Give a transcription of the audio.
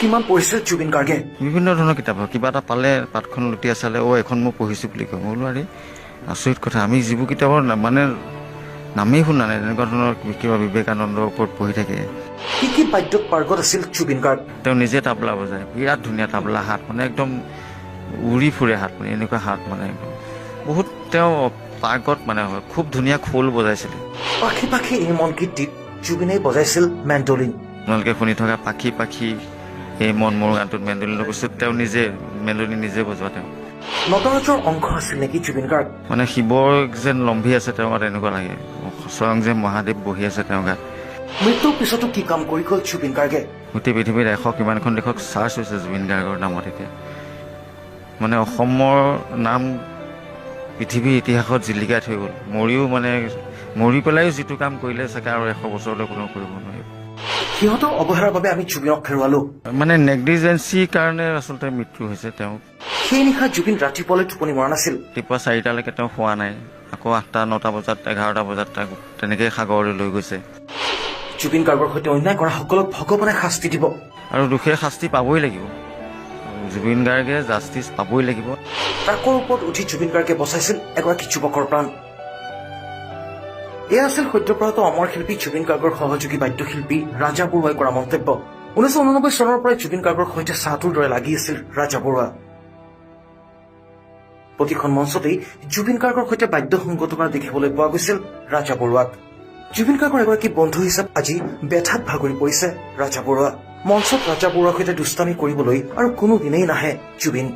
কিমান পঢ়িছিল জুবিন গাৰ্গে? বিভিন্ন ধৰণৰ কিতাপ কিবা এটা পালে পাতখন লুটিয়াই চালে অ' এখন মই পঢ়িছোঁ বুলি কয়। মই বোলো আৰে আচৰিত কথা। আমি যিবোৰ কিতাপৰ মানে নামেই শুনা নাই। তেনেকুৱা ধৰণৰ কিবা বিবেকানন্দৰ ওপৰত পঢ়ি থাকে। কি কি বাদ্যত পাৰ্গত আছিল জুবিন গাৰ্গ? তেওঁ নিজে তাবলা বজায়। বিৰাট ধুনীয়া তাবলা হাত মানে একদম উৰি ফুৰে হাত মানে এনেকুৱা হাত মানে একদম। বহুত তেওঁ পাৰ্গত মানে হয়। খুব ধুনীয়া খোল বজাইছিলে। পাখি পাখি এই মন গীতটিত জুবিনে বজাইছিল মেণ্ডলিন আপোনালোকে শুনি থকা পাখি পাখি এই মন মোৰ গানটোত মেণ্ডলিনৰ বস্তুত তেওঁ নিজে মেণ্ডলিন নিজে বজোৱা তেওঁ। নটৰাজৰ অংশ আছিল নেকি জুবিন গাৰ্গ? মানে শিৱৰ যেন লম্ভি আছে তেওঁ গাত এনেকুৱা লাগে। স্বয়ং যে মহাদেৱ বহি আছে তেওঁৰ গাত। মৃত্যুৰ পিছতো কি কাম কৰি গ'ল জুবিন গাৰ্গে? গোটেই পৃথিৱীত এশ কিমানখন দেশত চাৰ্চ হৈছে জুবিন গাৰ্গৰ নামত এতিয়া। মানে অসমৰ নাম পৃথিৱীৰ ইতিহাসত জিলিকাই থৈ গ'ল। মৰিও মানে মৰি পেলাইও যিটো কাম কৰিলে চাগে আৰু এশ বছৰলৈ কোনেও কৰিব নোৱাৰিব। সিহঁতৰ অৱহেলাৰ বাবে আমি জুবিনক হেৰুৱালো। মানে নেগলিজেঞ্চিৰ কাৰণে আচলতে মৃত্যু হৈছে তেওঁ। সেই নিশা জুবিন ৰাতিপুৱালৈ টোপনি মৰা নাছিল। ৰাতিপুৱা চাৰিটালৈকে তেওঁ শোৱা নাই। আকৌ আঠটা নটা বজাত এঘাৰটা বজাত তাক তেনেকেই সাগৰলৈ লৈ গৈছে। জুবিন গাৰ্গৰ সৈতে অন্যায় কৰা সকলক ভগৱানে শাস্তি দিব। আৰু দোষীয়ে শাস্তি পাবই লাগিব। জুবিন গাৰ্গে জাষ্টিচ পাবই লাগিব। ট্ৰাকৰ ওপৰত উঠি জুবিন গাৰ্গে বচাইছিল এগৰাকী যুৱকৰ প্ৰাণ। এয়া আছিল সদ্যপ্ৰয়াত অমৰ শিল্পী জুবিন গাৰ্গৰ সহযোগী বাদ্যশিল্পী ৰাজা বৰুৱাই কৰা মন্তব্য। ঊনৈছশ ঊননব্বৈ চনৰ পৰাই জুবিন গাৰ্গৰ সৈতে চাহটোৰ দৰে লাগি আছিল ৰাজা বৰুৱা। প্ৰতিখন মঞ্চতেই জুবিন গাৰ্গৰ সৈতে বাদ্য সংগত কৰা দেখিবলৈ পোৱা গৈছিল ৰাজা বৰুৱাক। জুবিন গাৰ্গৰ এগৰাকী বন্ধু হিচাপ আজি বেঠাত ভাগৰি পৰিছে ৰাজা বৰুৱা। মঞ্চত ৰাজা বৰুৱাৰ সৈতে দুষ্টামি কৰিবলৈ আৰু কোনো দিনেই নাহে জুবিন।